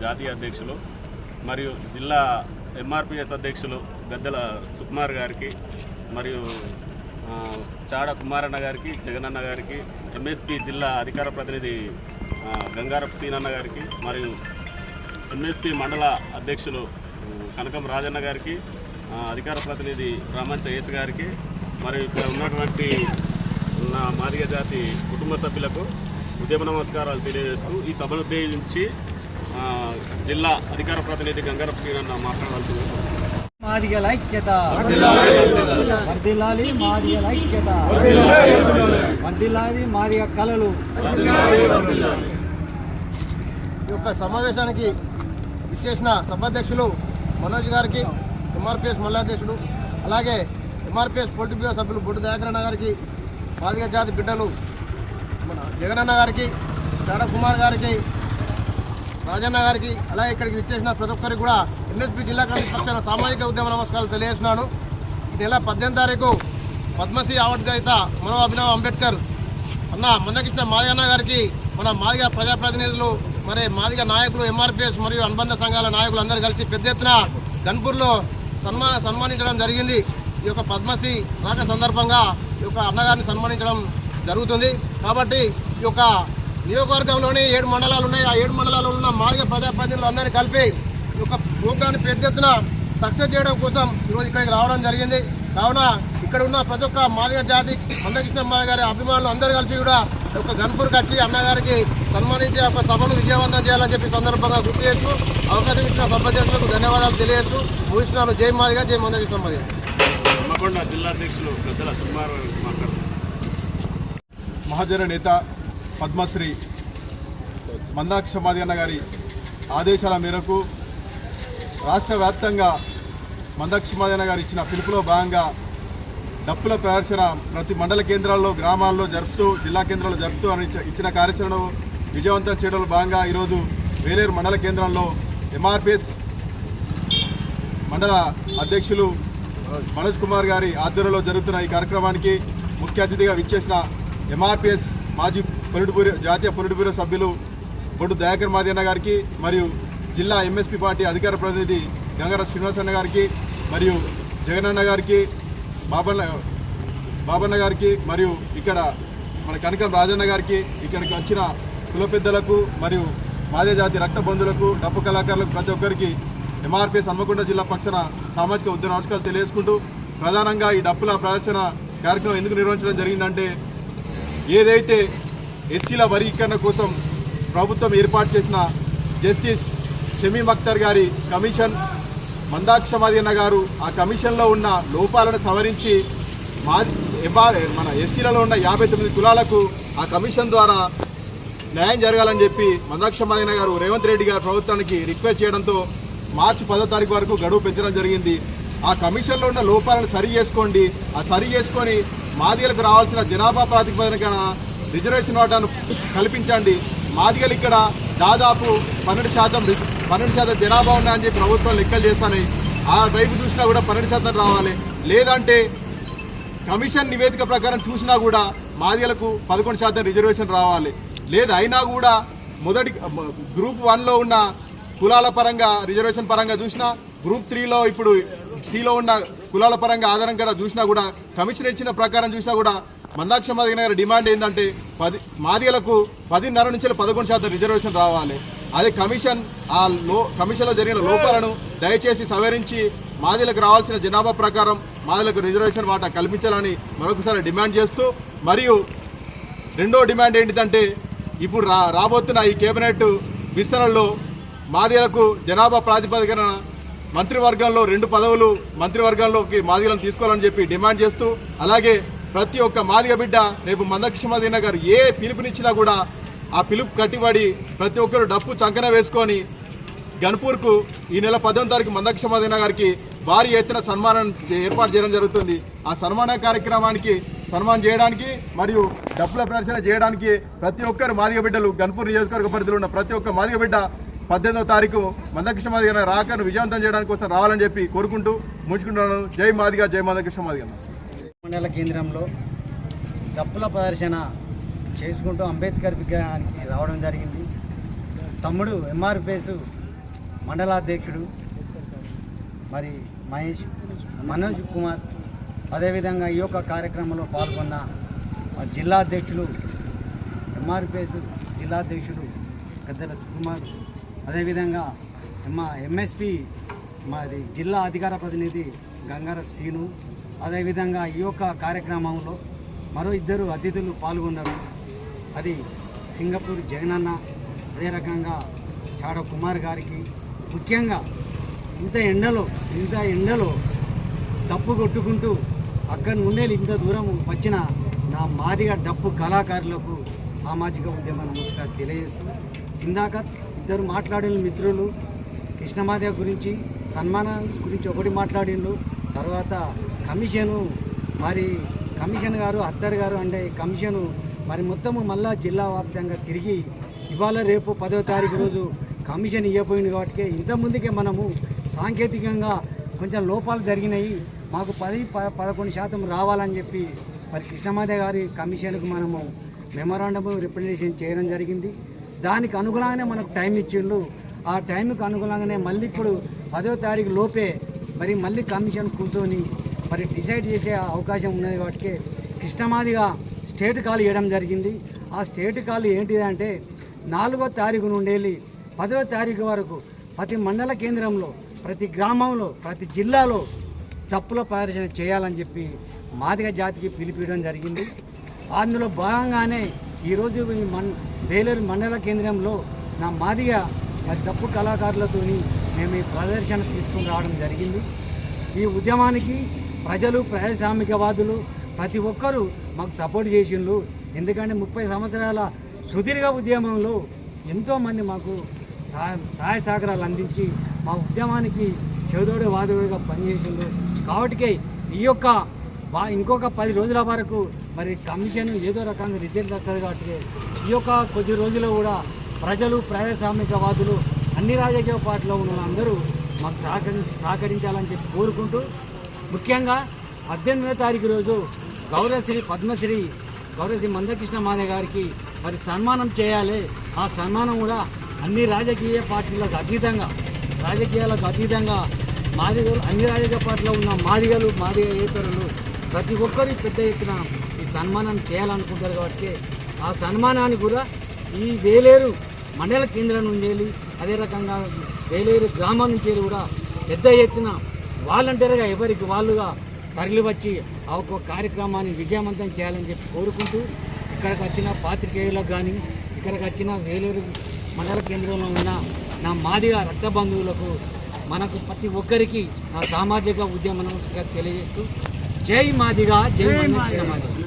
జాతీయ అధ్యక్షులు మరియు జిల్లా ఎంఆర్పిఎస్ అధ్యక్షులు గద్దెల సుకుమార్ గారికి మరియు చాడ కుమారన్న గారికి జగనన్న గారికి ఎంఎస్పి జిల్లా అధికార ప్రతినిధి గంగారపు సీనన్న గారికి మరియు ఎంఎస్పి మండల అధ్యక్షులు కనకం రాజన్న గారికి అధికార ప్రతినిధి రామంచ యేసు గారికి మరియు ఇక్కడ ఉన్నటువంటి నా మాదిగ జాతి కుటుంబ సభ్యులకు ఉద్యమ నమస్కారాలు తెలియజేస్తూ ఈ సభను ఉద్దేశించి ఆ, జిల్లా అధికార ప్రతినిధి గంగారపు శ్రీనన్న మాట్లాడవలసింది మాదిగల ఐక్యత. వర్దిల్లాలి మాదిగల ఐక్యత. వర్దిల్లాలి మాదిగ కళలు. ఈ యొక్క సమావేశానికి ఇచ్చేసిన సభాధ్యక్షులు మనోజ్ గారికి ఎంఆర్పిఎస్ మల్లాధ్యక్షుడు అలాగే ఎంఆర్పిఎస్ పొలిటి బ్యూరో సభ్యులు బొడ్డు దయాకరణ గారికి మాదిగ జాతి బిడ్డలు మన జగనన్న గారికి చాడ కుమార్ గారికి రాజన్న గారికి అలాగే ఇక్కడికి ఇచ్చేసిన ప్రతి ఒక్కరికి కూడా ఎంఎస్పీ జిల్లా కమిటీ పక్షాన సామాజిక ఉద్యమ నమస్కారాలు తెలియజేస్తున్నాను. ఈ నెల పద్దెనిమిది తారీఖు పద్మశ్రీ అవార్డు గ్రహీత మరో అభినవ్ అంబేద్కర్ అన్న మందకృష్ణ మాదిగన్న గారికి మన మాదిగ ప్రజాప్రతినిధులు మరి మాదిగ నాయకులు ఎంఆర్పిఎస్ మరియు అనుబంధ సంఘాల నాయకులు అందరూ కలిసి పెద్ద ఎత్తున గన్పూర్లో సన్మాన సన్మానించడం జరిగింది. ఈ యొక్క పద్మశ్రీ రాక సందర్భంగా ఈ యొక్క అన్నగారిని సన్మానించడం జరుగుతుంది. కాబట్టి ఈ యొక్క నియోజకవర్గంలోని ఏడు మండలాలు ఉన్నాయి. ఆ ఏడు మండలాల్లో ఉన్న మాదిగ ప్రజాప్రతినిధులు అందరినీ కలిపి ఈ యొక్క ప్రోగ్రాన్ని పెద్ద ఎత్తున సక్సెస్ చేయడం కోసం ఈరోజు ఇక్కడికి రావడం జరిగింది. కావున ఇక్కడ ఉన్న ప్రతి ఒక్క మాదిగ జాతి మందకృష్ణ మాదిగ గారి అభిమానులు అందరూ కలిసి కూడా ఒక గన్పూర్కి వచ్చి అన్నగారికి సన్మానించి ఒక సభను విజయవంతం చేయాలని చెప్పి సందర్భంగా గుర్తు చేస్తూ అవకాశం ఇచ్చిన సభ్యులకు ధన్యవాదాలు తెలియజేస్తూ ముగిస్తున్నాను. జై మాదిగా జై మందకృష్ణ మాదిగా జిల్లా అధ్యక్షులు పెద్దల సుమారు మహాజన నేత పద్మశ్రీ మందాక్ష మాదిగన్న గారి ఆదేశాల మేరకు రాష్ట్ర వ్యాప్తంగా మందాక్ష మాదిగన్న గారు ఇచ్చిన పిలుపులో భాగంగా డప్పుల ప్రదర్శన ప్రతి మండల కేంద్రాల్లో గ్రామాల్లో జరుపుతూ జిల్లా కేంద్రాల్లో జరుపుతూ అని ఇచ్చిన కార్యాచరణను విజయవంతం చేయడంలో భాగంగా ఈరోజు వేలేరు మండల కేంద్రంలో ఎంఆర్పిఎస్ మండల అధ్యక్షులు మనోజ్ కుమార్ గారి ఆధ్వర్యంలో జరుగుతున్న ఈ కార్యక్రమానికి ముఖ్య అతిథిగా విచ్చేసిన ఎంఆర్పిఎస్ మాజీ పొలిట్ బ్యూరో జాతీయ పొలిట్ బ్యూరో సభ్యులు బొడ్డు దయాకర్ మాదిన్న గారికి మరియు జిల్లా ఎంఎస్పీ పార్టీ అధికార ప్రతినిధి గంగర శ్రీనివాసన్న గారికి మరియు జగనన్న గారికి బాబన్న బాబన్న గారికి మరియు ఇక్కడ మన కనకం రాజన్న గారికి ఇక్కడికి వచ్చిన కుల పెద్దలకు మరియు మాదే జాతి రక్త బంధువులకు డప్పు కళాకారులకు ప్రతి ఒక్కరికి ఎంఆర్పిఎస్ హన్మకొండ జిల్లా పక్షాన సామాజిక ఉద్యమ నమస్కారాలు తెలియజేసుకుంటూ ప్రధానంగా ఈ డప్పుల ప్రదర్శన కార్యక్రమం ఎందుకు నిర్వహించడం జరిగిందంటే ఏదైతే ఎస్సీల వర్గీకరణ కోసం ప్రభుత్వం ఏర్పాటు చేసిన జస్టిస్ షమీమ్ అఖ్తర్ గారి కమిషన్ మందాక్షమాదిన్న గారు ఆ కమిషన్లో ఉన్న లోపాలను సవరించి మా మన ఎస్సీలలో ఉన్న యాభై తొమ్మిది కులాలకు ఆ కమిషన్ ద్వారా న్యాయం జరగాలని చెప్పి మందాక్షమాదిన గారు రేవంత్ రెడ్డి గారు ప్రభుత్వానికి రిక్వెస్ట్ చేయడంతో మార్చి పదో తారీఖు వరకు గడువు పెంచడం జరిగింది. ఆ కమిషన్లో ఉన్న లోపాలను సరి చేసుకోండి. ఆ సరి చేసుకొని మాదిగలకు రావాల్సిన జనాభా ప్రాతిపదికన రిజర్వేషన్ వాటాను కల్పించండి. మాదిగలు ఇక్కడ దాదాపు పన్నెండు శాతం పన్నెండు శాతం జనాభా ఉన్నాయని చెప్పి ప్రభుత్వం లెక్కలు చేస్తాయి ఆ వైపు చూసినా కూడా పన్నెండు శాతం రావాలి. లేదంటే కమిషన్ నివేదిక ప్రకారం చూసినా కూడా మాదిగలకు పదకొండు శాతం రిజర్వేషన్ రావాలి. లేదు అయినా కూడా మొదటి గ్రూప్ వన్లో ఉన్న కులాల పరంగా రిజర్వేషన్ పరంగా చూసినా గ్రూప్ త్రీలో ఇప్పుడు సిలో ఉన్న కులాల పరంగా ఆధారం కూడా చూసినా కూడా కమిషన్ ఇచ్చిన ప్రకారం చూసినా కూడా మందాక్ష మాదిగ గారి డిమాండ్ ఏంటంటే పది మాదిగలకు పదిన్నర నుంచి పదకొండు శాతం రిజర్వేషన్ రావాలి. అదే కమిషన్ ఆ లో కమిషన్లో జరిగిన లోపాలను దయచేసి సవరించి మాదిలకు రావాల్సిన జనాభా ప్రకారం మాదిలకు రిజర్వేషన్ వాటా కల్పించాలని మరొకసారి డిమాండ్ చేస్తూ మరియు రెండో డిమాండ్ ఏంటిదంటే ఇప్పుడు రా రాబోతున్న ఈ కేబినెట్ విస్తరణలో మాదిలకు జనాభా ప్రాతిపదికన మంత్రివర్గంలో రెండు పదవులు మంత్రివర్గంలోకి మాదిగలను తీసుకోవాలని చెప్పి డిమాండ్ చేస్తూ అలాగే ప్రతి ఒక్క మాదిగ బిడ్డ రేపు మందకృష్ణమాదిన గారు ఏ పిలుపునిచ్చినా కూడా ఆ పిలుపు కట్టిబడి ప్రతి ఒక్కరు డప్పు చంకన వేసుకొని గన్పూర్కు ఈ నెల పద్దెనిమిది తారీఖు మందకృష్ణమాదిన గారికి భారీ ఎత్తున సన్మానం ఏర్పాటు చేయడం జరుగుతుంది. ఆ సన్మాన కార్యక్రమానికి సన్మానం చేయడానికి మరియు డప్పుల ప్రదర్శన చేయడానికి ప్రతి ఒక్కరు మాదిగ బిడ్డలు గన్పూర్ నియోజకవర్గ పరిధిలో ఉన్న ప్రతి ఒక్క మాదిగ బిడ్డ పద్దెనిమిదో తారీఖు మందకృష్ణ మాదిగ రాకను విజయవంతం చేయడానికి కోసం రావాలని చెప్పి కోరుకుంటూ ముంచుకుంటున్నాను జై మాదిగ జై మందకృష్ణ మాదిగ మండల కేంద్రంలో డప్పుల ప్రదర్శన చేసుకుంటూ అంబేద్కర్ విగ్రహానికి రావడం జరిగింది. తమ్ముడు ఎంఆర్పిఎస్ మండలాధ్యక్షుడు మరి మహేష్ మనోజ్ కుమార్. అదేవిధంగా ఈ యొక్క కార్యక్రమంలో పాల్గొన్న జిల్లా అధ్యక్షులు ఎంఆర్పిఎస్ జిల్లా అధ్యక్షుడు పెద్దల సుకుమార్. అదేవిధంగా మా ఎంఎస్పి మాది జిల్లా అధికార ప్రతినిధి గంగారప్ సీను. అదేవిధంగా ఈ యొక్క కార్యక్రమంలో మరో ఇద్దరు అతిథులు పాల్గొన్నారు. అది సింగపూర్ జగనన్న అదే రకంగా చాడ కుమార్ గారికి. ముఖ్యంగా ఇంత ఎండలో ఇంత ఎండలో డప్పు కొట్టుకుంటూ అక్కడి నుండే ఇంత దూరం వచ్చిన నా మాదిగ డప్పు కళాకారులకు సామాజిక ఉద్యమ నమస్కారం తెలియజేస్తూ ఇందాక ఇద్దరు మాట్లాడిన మిత్రులు కృష్ణమాదేవ్ గురించి సన్మానం గురించి ఒకటి మాట్లాడిండు. తర్వాత కమిషను మరి కమిషన్ గారు అత్తర్ గారు అంటే కమిషను మరి మొత్తము మళ్ళా జిల్లా వ్యాప్తంగా తిరిగి ఇవాళ రేపు పదో తారీఖు రోజు కమిషన్ ఇవ్వబోయింది కాబట్టి ఇంత ముందుకే మనము సాంకేతికంగా కొంచెం లోపాలు జరిగినాయి. మాకు పది పదకొండు శాతం రావాలని చెప్పి మరి కృష్ణమాదే గారి కమిషన్కు మనము మెమరాండము రిప్రజెంటేషన్ చేయడం జరిగింది. దానికి అనుగుణంగానే మనకు టైం ఇచ్చిండు ఆ టైంకి అనుగుణంగానే మళ్ళీ ఇప్పుడు పదో తారీఖు లోపే మరి మళ్ళీ కమిషన్ కూర్చొని మరి డిసైడ్ చేసే అవకాశం ఉన్నది కాబట్టి కృష్ణమాదిగా స్టేట్ కాల్ ఇవ్వడం జరిగింది. ఆ స్టేట్ కాల్ ఏంటిదంటే నాలుగో తారీఖు నుండి పదో తారీఖు వరకు ప్రతి మండల కేంద్రంలో ప్రతి గ్రామంలో ప్రతి జిల్లాలో తప్పుల ప్రదర్శన చేయాలని చెప్పి మాదిగ జాతికి పిలిపించడం జరిగింది. అందులో భాగంగానే ఈరోజు ఈ మన్ వేలూరు మండల కేంద్రంలో నా మాదిగ మరి తప్పు కళాకారులతోని మేము ఈ ప్రదర్శన తీసుకుని రావడం జరిగింది. ఈ ఉద్యమానికి ప్రజలు ప్రజాస్వామికవాదులు ప్రతి ఒక్కరూ మాకు సపోర్ట్ చేసిండ్రు. ఎందుకంటే ముప్పై సంవత్సరాల సుదీర్ఘ ఉద్యమంలో ఎంతోమంది మాకు సహాయ సహాయ సహకారాలు అందించి మా ఉద్యమానికి చెవిదోడి వాదుడుగా పనిచేసిండ్రు. కాబట్టి ఈ యొక్క బా ఇంకొక పది రోజుల వరకు మరి కమిషన్ ఏదో రకంగా రిజల్ట్ వస్తుంది కాబట్టి ఈ యొక్క కొద్ది రోజుల్లో కూడా ప్రజలు ప్రజాస్వామికవాదులు అన్ని రాజకీయ పార్టీలో ఉన్న అందరూ మాకు సహకరి సహకరించాలని చెప్పి కోరుకుంటూ ముఖ్యంగా పద్దెనిమిదో తారీఖు రోజు గౌరవశ్రీ పద్మశ్రీ గౌరవశ్రీ మందకృష్ణ మాదే గారికి మరి సన్మానం చేయాలి. ఆ సన్మానం కూడా అన్ని రాజకీయ పార్టీలకు అతీతంగా రాజకీయాలకు అతీతంగా మాదిగలు అన్ని రాజకీయ పార్టీలో ఉన్న మాదిగలు మాదిగ ఏతరులు ప్రతి ఒక్కరు పెద్ద ఎత్తున ఈ సన్మానం చేయాలనుకుంటారు కాబట్టి ఆ సన్మానాన్ని కూడా ఈ వేలేరు మండల కేంద్రం నుంచి వెళ్ళి అదే రకంగా వేలేరు గ్రామం నుంచి కూడా పెద్ద ఎత్తున వాలంటీర్గా ఎవరికి వాళ్ళుగా తరలి వచ్చి ఆ ఒక్క కార్యక్రమాన్ని విజయవంతం చేయాలని చెప్పి కోరుకుంటూ ఇక్కడికి వచ్చిన పాత్రికేయులకు కానీ ఇక్కడికి వచ్చిన వేలేరు మండల కేంద్రంలో ఉన్న నా మాదిగా రక్త బంధువులకు మనకు ప్రతి ఒక్కరికి నా సామాజిక ఉద్యమ నమస్కారం తెలియజేస్తూ జై మాదిగా జై మందకృష్ణ మాదిగా.